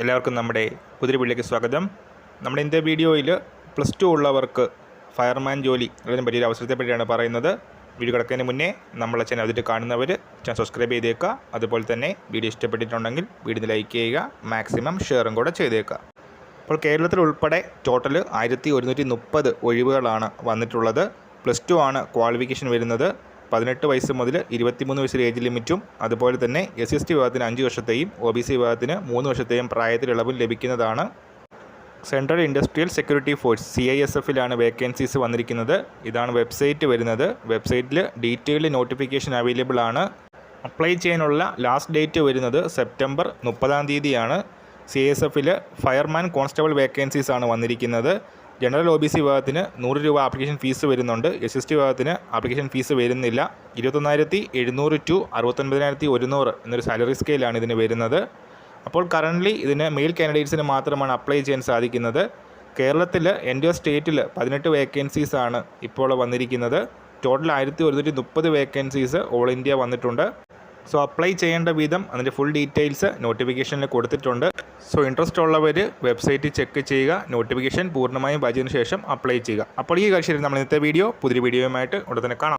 എല്ലാവർക്കും നമ്മുടെ വീട്ടിലേക്ക് സ്വാഗതം. നമ്മുടെ ഇന്നത്തെ വീഡിയോയിൽ പ്ലസ് ടു ഉള്ളവർക്ക് ഫയർമാൻ ജോലി അതിനെ അവസരത്തെ പറ്റിയാണ് പറയുന്നത്. വീഡിയോ കിടക്കുന്നതിന് മുന്നേ നമ്മളെ ചാനൽ അതിട്ട് കാണുന്നവർ ചാനൽ സബ്സ്ക്രൈബ് ചെയ്തേക്കുക. അതുപോലെ തന്നെ വീഡിയോ ഇഷ്ടപ്പെട്ടിട്ടുണ്ടെങ്കിൽ വീഡിയോ ലൈക്ക് ചെയ്യുക മാക്സിമം ഷെയറും കൂടെ ചെയ്തേക്കുക. അപ്പോൾ കേരളത്തിൽ ഉൾപ്പെടെ ടോട്ടൽ ആയിരത്തി ഒരുന്നൂറ്റി മുപ്പത് ഒഴിവുകളാണ് വന്നിട്ടുള്ളത്. പ്ലസ് ടു ആണ് ക്വാളിഫിക്കേഷൻ വരുന്നത്. പതിനെട്ട് വയസ്സ് മുതൽ ഇരുപത്തിമൂന്ന് വയസ്സ് ഏജ് ലിമിറ്റും അതുപോലെ തന്നെ എസ് എസ് ടി വിഭാഗത്തിന് അഞ്ച് വർഷത്തെയും ഒ ബി സി വിഭാഗത്തിന് മൂന്ന് വർഷത്തെയും പ്രായത്തിൽ ഇളവും ലഭിക്കുന്നതാണ്. Central industrial security force C I S എഫിലാണ് vacancies വന്നിരിക്കുന്നത്. ഇതാണ് വെബ്സൈറ്റ് വരുന്നത്. വെബ്സൈറ്റിൽ ഡീറ്റെയിൽഡ് നോട്ടിഫിക്കേഷൻ അവൈലബിൾ ആണ്. അപ്ലൈ ചെയ്യാനുള്ള ലാസ്റ്റ് ഡേറ്റ് വരുന്നത് സെപ്റ്റംബർ മുപ്പതാം തീയതിയാണ്. സി എസ് എഫിൽ ഫയർമാൻ കോൺസ്റ്റബിൾ വേക്കൻസീസ് ആണ് വന്നിരിക്കുന്നത്. ജനറൽ ഒ ബി സി വിഭാഗത്തിന് നൂറ് രൂപ ആപ്ലിക്കേഷൻ ഫീസ് വരുന്നുണ്ട്. എസ് എസ് ടി വിഭാഗത്തിന് ആപ്ലിക്കേഷൻ ഫീസ് വരുന്നില്ല. ഇരുപത്തൊന്നായിരത്തി എഴുന്നൂറ് ടു അറുപത്തൊൻപതിനായിരത്തി ഒരുന്നൂറ് എന്നൊരു സാലറി സ്കെയിലാണ് ഇതിന് വരുന്നത്. അപ്പോൾ കറന്റ്ലി ഇതിന് മെയിൽ കാൻഡിഡേറ്റ്സിന് മാത്രമാണ് അപ്ലൈ ചെയ്യാൻ സാധിക്കുന്നത്. കേരളത്തിൽ എന്റെ സ്റ്റേറ്റിൽ പതിനെട്ട് വേക്കൻസീസ് ആണ് ഇപ്പോൾ വന്നിരിക്കുന്നത്. ടോട്ടൽ ആയിരത്തി ഒരുന്നൂറ്റി മുപ്പത് വേക്കൻസീസ് ഓൾ ഇന്ത്യ വന്നിട്ടുണ്ട്. സോ അപ്ലൈ ചെയ്യേണ്ട വിധം അതിന്റെ ഫുൾ ഡീറ്റെയിൽസ് നോട്ടിഫിക്കേഷനിൽ കൊടുത്തിട്ടുണ്ട്. സോ ഇൻട്രസ്റ്റ് ഉള്ളവർ വെബ്സൈറ്റ് ചെക്ക് ചെയ്യുക നോട്ടിഫിക്കേഷൻ പൂർണമായും വായിച്ചതിന് ശേഷം അപ്ലൈ ചെയ്യുക. അപ്പോൾ ഈ കാഴ്ചയിൽ നമ്മൾ ഇന്നത്തെ വീഡിയോ പുതിയ വീഡിയോയുമായിട്ട് ഉടനെ തന്നെ കാണാം.